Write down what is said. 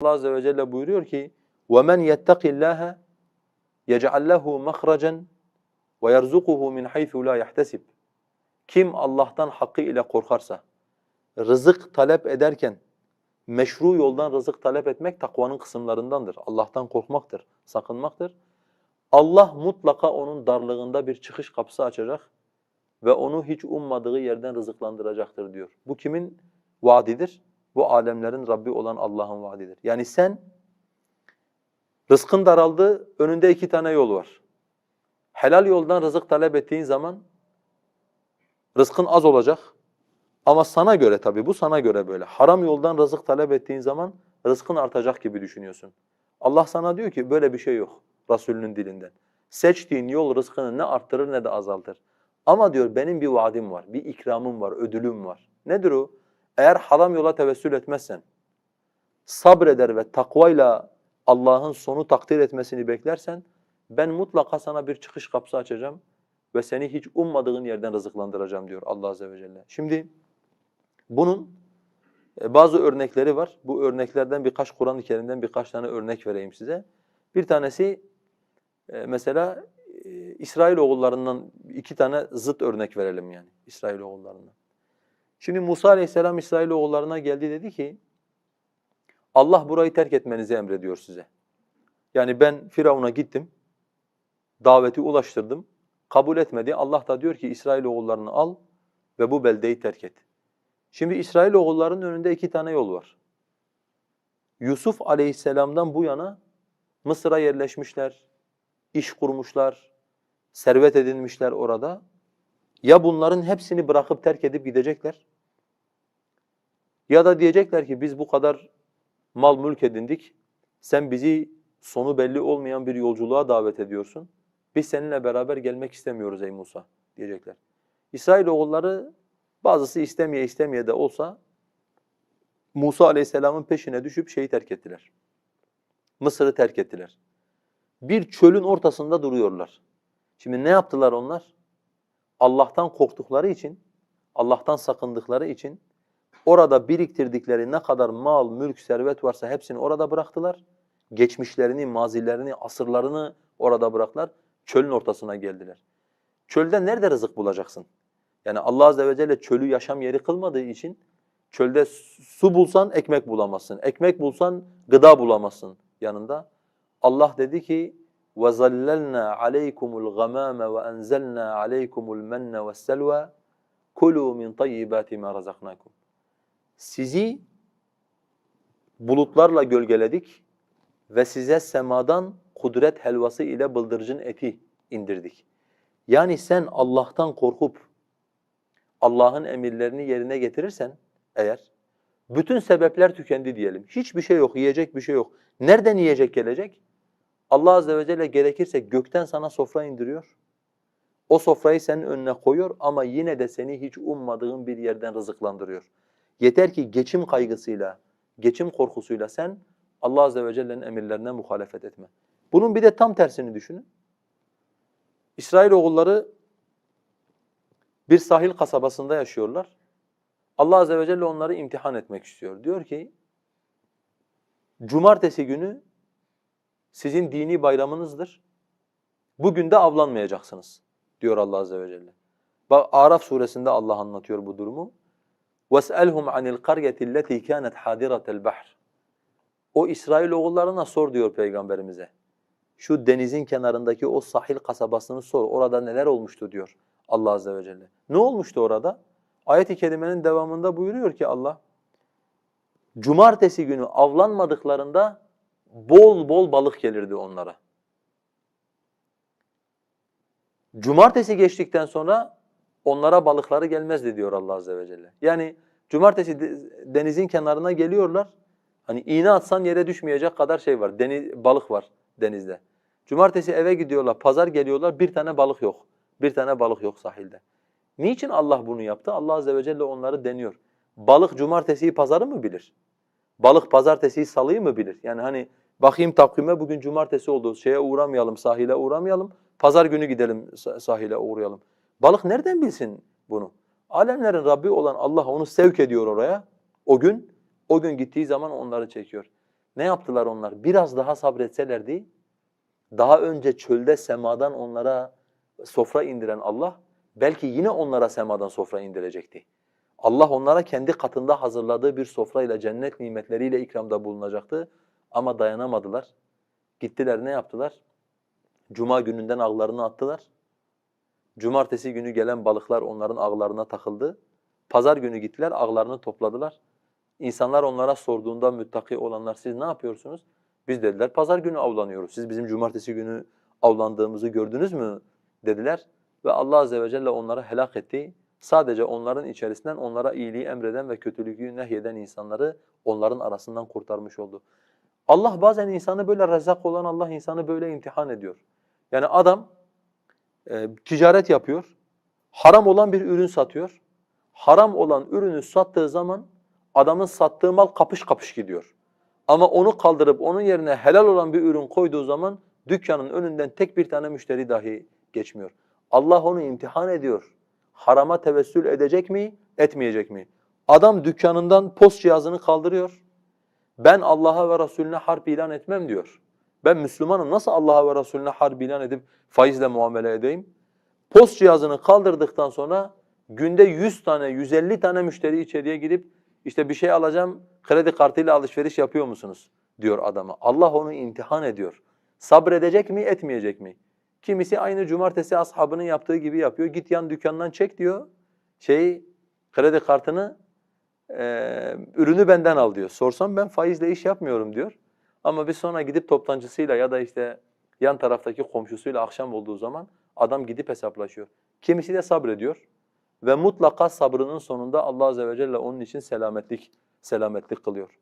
Allah azze ve celle buyuruyor ki: "Vemen yettakillaha yec'al lehu mahracan ve yerzukuhu min haythu la yahtasib." Kim Allah'tan hakkı ile korkarsa, rızık talep ederken meşru yoldan rızık talep etmek takvanın kısımlarındandır. Allah'tan korkmaktır, sakınmaktır. Allah mutlaka onun darlığında bir çıkış kapısı açacak ve onu hiç ummadığı yerden rızıklandıracaktır diyor. Bu kimin vaadidir? Bu alemlerin Rabbi olan Allah'ın vaadidir. Yani sen rızkın daraldı, önünde iki tane yol var. Helal yoldan rızık talep ettiğin zaman rızkın az olacak. Ama sana göre tabii bu sana göre böyle. Haram yoldan rızık talep ettiğin zaman rızkın artacak gibi düşünüyorsun. Allah sana diyor ki böyle bir şey yok Resulünün dilinden. Seçtiğin yol rızkını ne arttırır ne de azaltır. Ama diyor benim bir vaadim var, bir ikramım var, ödülüm var. Nedir o? Eğer haram yola tevessül etmezsen, sabreder ve takvayla Allah'ın sonu takdir etmesini beklersen, ben mutlaka sana bir çıkış kapısı açacağım ve seni hiç ummadığın yerden rızıklandıracağım diyor Allah Azze ve Celle. Şimdi bunun e, bazı örnekleri var. Bu örneklerden birkaç Kur'an-ı Kerim'den birkaç tane örnek vereyim size. Bir tanesi e, mesela e, İsrailoğullarından iki tane zıt örnek verelim yani İsrailoğullarından. Şimdi Musa Aleyhisselam İsrailoğullarına geldi dedi ki Allah burayı terk etmenizi emrediyor size. Yani ben Firavun'a gittim, daveti ulaştırdım, kabul etmedi. Allah da diyor ki İsrailoğullarını al ve bu beldeyi terk et. Şimdi İsrailoğullarının önünde iki tane yol var. Yusuf Aleyhisselam'dan bu yana Mısır'a yerleşmişler, iş kurmuşlar, servet edinmişler orada. Ya bunların hepsini bırakıp terk edip gidecekler ya da diyecekler ki biz bu kadar mal mülk edindik, sen bizi sonu belli olmayan bir yolculuğa davet ediyorsun. Biz seninle beraber gelmek istemiyoruz ey Musa diyecekler. İsrailoğulları bazısı istemeye istemeye de olsa Musa Aleyhisselam'ın peşine düşüp şeyi terk ettiler. Mısır'ı terk ettiler. Bir çölün ortasında duruyorlar. Şimdi ne yaptılar onlar? Allah'tan korktukları için, Allah'tan sakındıkları için orada biriktirdikleri ne kadar mal, mülk, servet varsa hepsini orada bıraktılar. Geçmişlerini, mazilerini, asırlarını orada bıraktılar. Çölün ortasına geldiler. Çölde nerede rızık bulacaksın? Yani Allah azze ve celle çölü yaşam yeri kılmadığı için çölde su bulsan ekmek bulamazsın. Ekmek bulsan gıda bulamazsın yanında. Allah dedi ki وَظَلَّلْنَا عَلَيْكُمُ الْغَمَامَ وَأَنْزَلْنَا عَلَيْكُمُ الْمَنَّ وَالسَّلْوَى كُلُوا مِنْ طَيِّبَاتِ مَا رَزَقْنَاكُمْ sizi bulutlarla gölgeledik ve size semadan kudret helvası ile bıldırcın eti indirdik. Yani sen Allah'tan korkup Allah'ın emirlerini yerine getirirsen eğer bütün sebepler tükendi diyelim. Hiçbir şey yok, yiyecek bir şey yok. Nereden yiyecek gelecek? Allah azze ve celle gerekirse gökten sana sofra indiriyor. O sofrayı senin önüne koyuyor ama yine de seni hiç ummadığın bir yerden rızıklandırıyor. Yeter ki geçim kaygısıyla, geçim korkusuyla sen Allah azze ve celle'nin emirlerine muhalefet etme. Bunun bir de tam tersini düşünün. İsrailoğulları bir sahil kasabasında yaşıyorlar. Allah azze ve celle onları imtihan etmek istiyor. Diyor ki, cumartesi günü sizin dini bayramınızdır. Bugün de avlanmayacaksınız diyor Allah azze ve celle. Bak Araf suresinde Allah anlatıyor bu durumu. وَاسْأَلْهُمْ عَنِ الْقَرْيَةِ الَّتِي كَانَتْ حَادِرَةَ الْبَحْرِ O İsrailoğullarına sor diyor Peygamberimize. Şu denizin kenarındaki o sahil kasabasını sor. Orada neler olmuştu diyor Allah azze ve celle. Ne olmuştu orada? Ayet-i kerimenin devamında buyuruyor ki Allah, cumartesi günü avlanmadıklarında bol bol balık gelirdi onlara. Cumartesi geçtikten sonra onlara balıkları gelmezdi diyor Allah azze ve celle. Yani cumartesi denizin kenarına geliyorlar. Hani iğne atsan yere düşmeyecek kadar şey var. Deniz, balık var denizde. Cumartesi eve gidiyorlar, pazar geliyorlar, bir tane balık yok. Bir tane balık yok sahilde. Niçin Allah bunu yaptı? Allah azze ve celle onları deniyor. Balık cumartesiyi pazarı mı bilir? Balık pazartesiyi salıyı mı bilir? Yani hani bakayım takvime bugün cumartesi oldu, şeye uğramayalım, sahile uğramayalım. Pazar günü gidelim sahile uğrayalım. Balık nereden bilsin bunu? Alemlerin Rabbi olan Allah onu sevk ediyor oraya. O gün, o gün gittiği zaman onları çekiyor. Ne yaptılar onlar? Biraz daha sabretselerdi, daha önce çölde semadan onlara sofra indiren Allah, belki yine onlara semadan sofra indirecekti. Allah onlara kendi katında hazırladığı bir sofrayla, cennet nimetleriyle ikramda bulunacaktı. Ama dayanamadılar. Gittiler ne yaptılar? Cuma gününden ağlarını attılar. Cumartesi günü gelen balıklar onların ağlarına takıldı. Pazar günü gittiler, ağlarını topladılar. İnsanlar onlara sorduğunda müttaki olanlar siz ne yapıyorsunuz? Biz dediler pazar günü avlanıyoruz. Siz bizim cumartesi günü avlandığımızı gördünüz mü? dediler. Ve Allah azze ve celle onları helak etti. Sadece onların içerisinden onlara iyiliği emreden ve kötülüğü nehyeden insanları onların arasından kurtarmış oldu. Allah bazen insanı böyle rezzak olan Allah insanı böyle imtihan ediyor. Yani adam e, ticaret yapıyor, haram olan bir ürün satıyor. Haram olan ürünü sattığı zaman adamın sattığı mal kapış kapış gidiyor. Ama onu kaldırıp onun yerine helal olan bir ürün koyduğu zaman dükkanın önünden tek bir tane müşteri dahi geçmiyor. Allah onu imtihan ediyor. Harama tevessül edecek mi, etmeyecek mi? Adam dükkanından post cihazını kaldırıyor. Ben Allah'a ve Resulüne harp ilan etmem diyor. Ben Müslümanım nasıl Allah'a ve Resulüne harp ilan edip faizle muamele edeyim? Post cihazını kaldırdıktan sonra günde 100 tane, 150 tane müşteri içeriye girip işte bir şey alacağım, kredi kartıyla alışveriş yapıyor musunuz? diyor adama. Allah onu imtihan ediyor. Sabredecek mi, etmeyecek mi? Kimisi aynı cumartesi ashabının yaptığı gibi yapıyor. Git yan dükkandan çek diyor. Şey, kredi kartını, e, ürünü benden al diyor. Sorsam ben faizle iş yapmıyorum diyor. Ama bir sonra gidip toptancısıyla ya da işte yan taraftaki komşusuyla akşam olduğu zaman adam gidip hesaplaşıyor. Kimisi de sabrediyor ve mutlaka sabrının sonunda Allah azze ve celle onun için selametlik selametlik kılıyor.